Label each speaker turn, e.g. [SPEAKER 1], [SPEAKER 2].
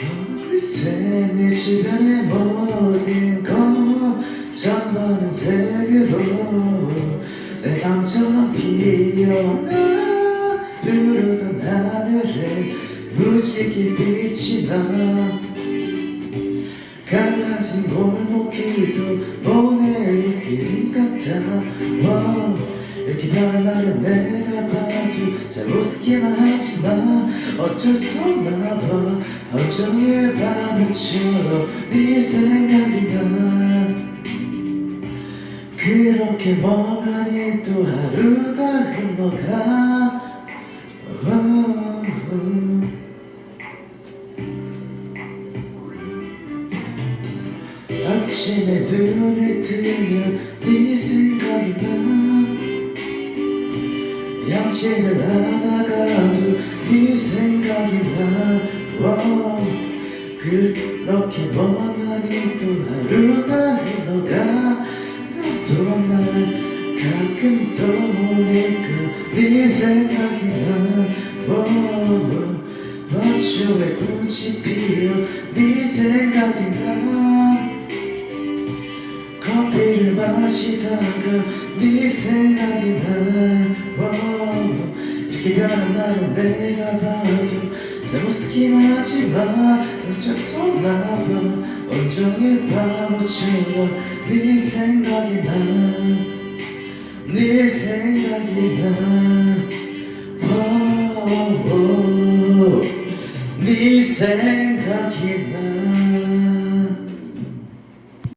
[SPEAKER 1] 내 주변의 모든 건 전부는 색으로 내 감정은 피어나 흐르던 하늘에 무지개 빛이 나 갈라진 골목길도 보낼 길 같아. 와, 이렇게 변한 나를 내가 봐도 잘 우습기만 하지만 어쩔 수 없나 봐. 어종일 밤처럼 네 생각이 나 그렇게 멍하니 또 하루가 흘러가. 아침에 눈을 뜨면 네 양치를 하다가도 네 생각이 나. 와, 그렇게 멍하니 또 하루가 흘러가. 너도 날 가끔 떠올리고 네 생각이 나. 와, 마주에 꽃이 피어 네 생각이 나. 커피를 마시다가 네 생각이 나. 와, 기다린 나를 내가 봐도 잘못 쓰기만 하지마. 어째서 나봐 온종일 바보처럼 네 생각이 나네 생각이 나. oh, oh, 네 생각이